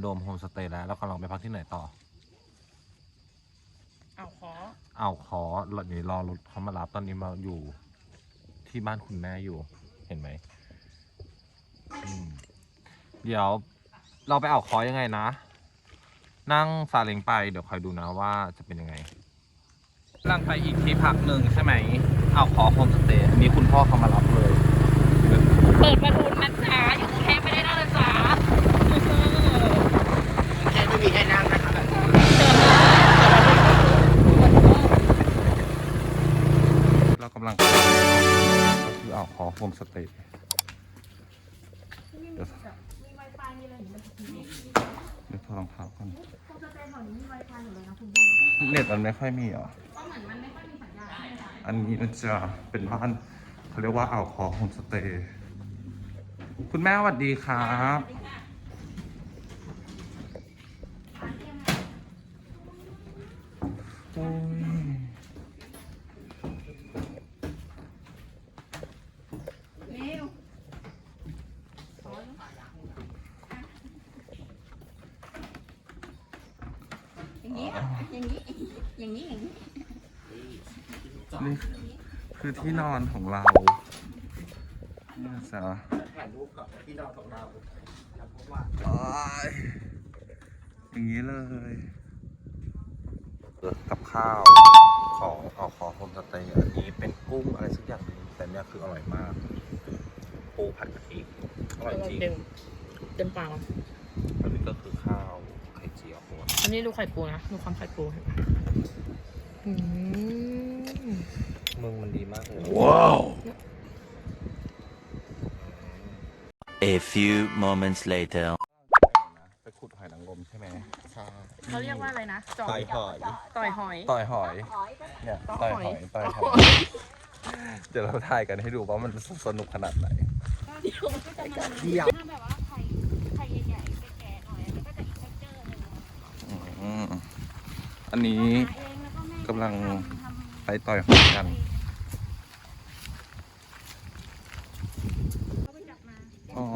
นด์โดมโฮมสเตย์แล้วเรากำลังไปพักที่ไหนต่อเอาขอเอาขอหนี่รอรถเขามารับตอนนี้มาอยู่ที่บ้านคุณแม่อยู่ เห็นไหมอืมเดี๋ยวเราไปเอาคอยังไงนะ นั่งซาเล้งไปเดี๋ยวคอยดูนะว่าจะเป็นยังไงกำลังไปอีกที่พักหนึ่งใช่ไหมเอาขอโฮมสเตย์อันนี้คุณพ่อเขามารับเลย เปิดประตูนะจ๊ะอยู่ โฮมสเตย์เดี๋ยวเดี๋ยวพอรองเท้าก่อนเน็ตมันไม่ค่อยมีเหรออันนี้นจะเป็นบ้านเขาเรียกว่าอ่าวขอโฮมสเตย์คุณแม่สวัสดีครับโอ้ย อย่างนี้ อย่างนี้ อย่างนี้ อย่างนี้ นี่คือที่นอนของเรานี่นะจ๊ะถ่ายรูปกับที่นอนของเราแล้วพบว่าอ้ายอย่างนี้เลยกับข้าวของออกขอโฮมสเตย์อันนี้เป็นกุ้งอะไรสักอย่างหนึงแต่เนี่ยคืออร่อยมากปูผัดกะทิอร่อยจริงเต็มเต็มปากอันนี้ก็คือข้าวไข่เจียวอั นนี้ดูไข่ปูนะ ดูความไข่ปูเห็นไหมอืมมึงมันดีมากเลย A few moments later. ไปขุดหอยนางรมใช่ไหมใช่เขาเรียกว่าอะไรนะจอต่อยหอย ต่อยหอย ต่อยหอย เนี่ยต่ต่ออยยหหออยยต่อยหอย เดี๋ยวเราถ่ายกันให้ดูว่ามันสนุกขนาดไหน เดียว มอันนี้หาเองแล้วก็แม่กำลังทำไปต่อยหอยกันเขาไปจับมาอ๋อ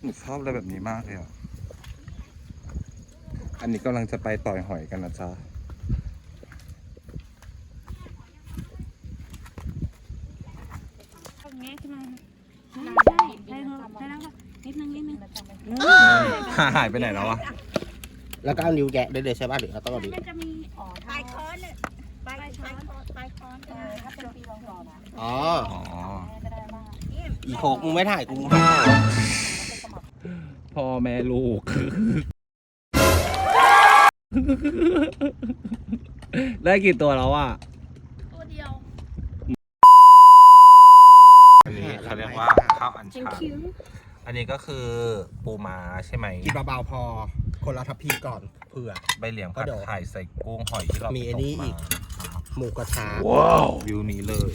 หนูชอบอะไรแบบนี้มากเลยอะ อันนี้กำลังจะไปต่อยหอยกันนะจ๊ะตรงนี้ขึ้นมาใช่ใช่ใช่ใช่แล้วค่ะ นิดนึงนิดนึงหายไปไหนแล้วอะแล้วก็เอานิ้วแกะได้เลยใช่ป่ะหรือเราต้องเอานิ้วมันจะมีอ๋อปลายค้อนเนี่ยปลายค้อนปลายค้อนเออถ้าเป็นปีรองกอนอะอ๋ออ๋อจะได้มากอีโคกมึงไม่ถ่ายกูมึงถ่ายพ่อแม่ลูก ได้กี่ตัวแล้วอะตัวเดียวอันนี้เขาเรียกว่าข้าวอันชัน อันนี้ก็คือปูม้าใช่ไหมกินเบาๆพอ คนละทัพพีก่อนเผื่อ ใบเหลียงผัดก็เดี๋ยวไข่ใส่กุ้งหอยที่เรามีมีอันนี้อีก หมูกระทะวิวนี้เลย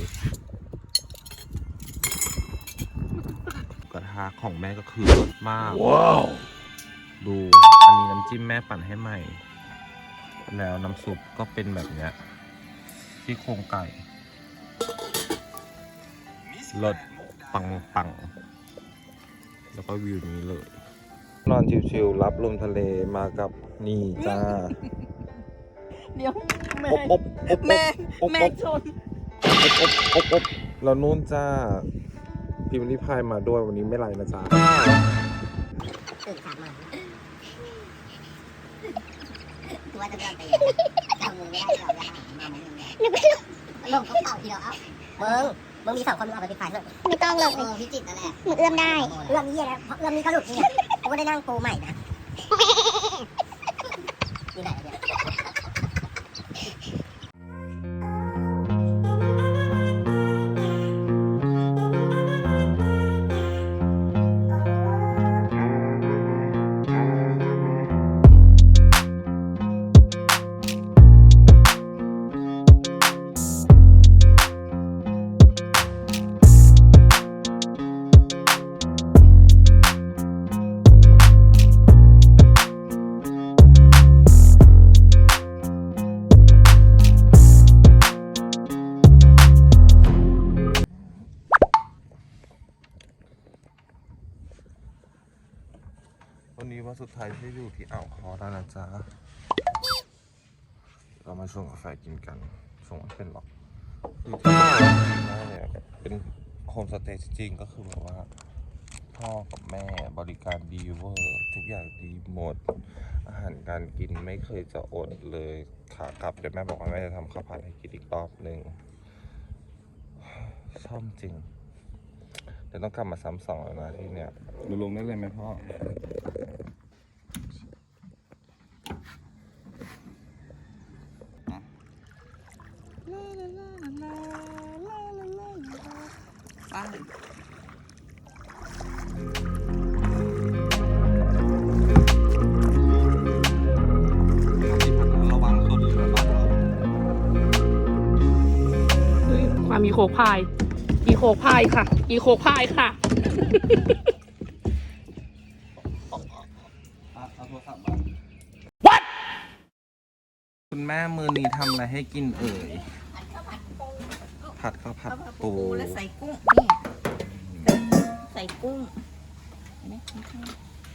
กระทะของแม่ก็คือรสมากดู อันนี้น้ำจิ้มแม่ปั่นให้ใหม่ แล้วน้ำซุปก็เป็นแบบเนี้ยที่โครงไก่รสปังปังๆ แล้วก็วิวนี้เลย นอนชิวๆรับลมทะเลมากับนี่จ้าเดี๋ยวแม่อบอบอบแม่อบแม่อบชนอบอบอบเรานู่นจ้าพิมพ์ริพายมาด้วยวันนี้ไม่ไรนะจ๊ะตัวจะเดินไปทำมือไม่ได้เราจะหามาไม่ได้ลงเขาเป่าทีเดียวเอ้ามึง มึงมีสองคนมึงเอาไปปิดไฟด้วยไม่ต้องเลยเออพี่จิตนั่นแหละหนูเอื้อมได้เรื่องนี้แล้วเพราะเรื่องนี้เขาหลุดนี่ไงกูก็ได้นั่งปูใหม่นะอยู่ไหน สุดท้ายที่อยู่ที่อ่าวคอแล้วนะจ๊ะ เรามาชงกาแฟกินกันชงไม่เป็นหรอกคือที่แม่เลยเป็นโฮมสเตย์จริงก็คือแบบว่า พ่อกับแม่บริการดีเวอร์ทุกอย่างดีหมด อาหารการกินไม่เคยจะอดเลยขากลับเดี๋ยวแม่บอกว่าแม่จะทำข้าวผัดให้กินอีกรอบหนึ่งชอบจริงเดี๋ยวต้องกลับมาซ้ำสองแล้วนะที่เนี่ยดูลงได้เลยไหมพ่อ ระวังคนเรือ บ้านความมีโคกพาย อีโคกพายค่ะ อีโคกพายค่ะคุณแม่มือนี้ทำอะไรให้กินเอ่ย ผัดข้าวผัดปูแล้วใส่กุ้งนี่ใส่กุ้งเห็นไหมข้าง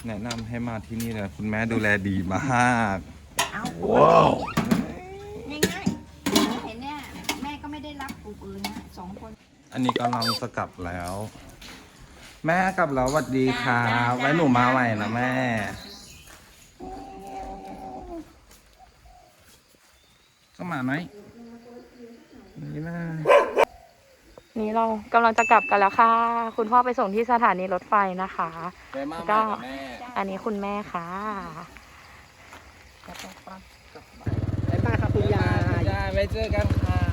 แนะนำให้มาที่นี่เลยคุณแม่ดูแลดีมากๆเอาว้าวง่ายๆหนูเห็นเนี่ยแม่ก็ไม่ได้รักปูอื่นนะสองคน อันนี้กำลังจะกลับแล้ว แม่กลับแล้วสวัสดีค่ะจ้าจ้าไว้หนูมาใหม่นะแม่ ก็มาไหมนี่แม่ นี่เรากำลังจะกลับกันแล้วค่ะ คุณพ่อไปส่งที่สถานีรถไฟนะคะไว้มาใหก็ม่นะแม่อันนี้คุณแม่ค่ะบ๊ายบายค่ะคุณยายยายไว้เจอกันค่ะ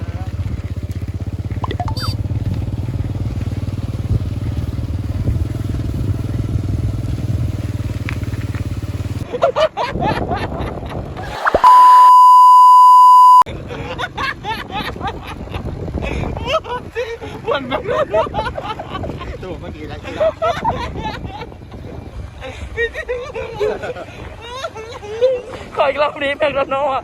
ขออีกรอบนี้แมคโดนัลด์อะ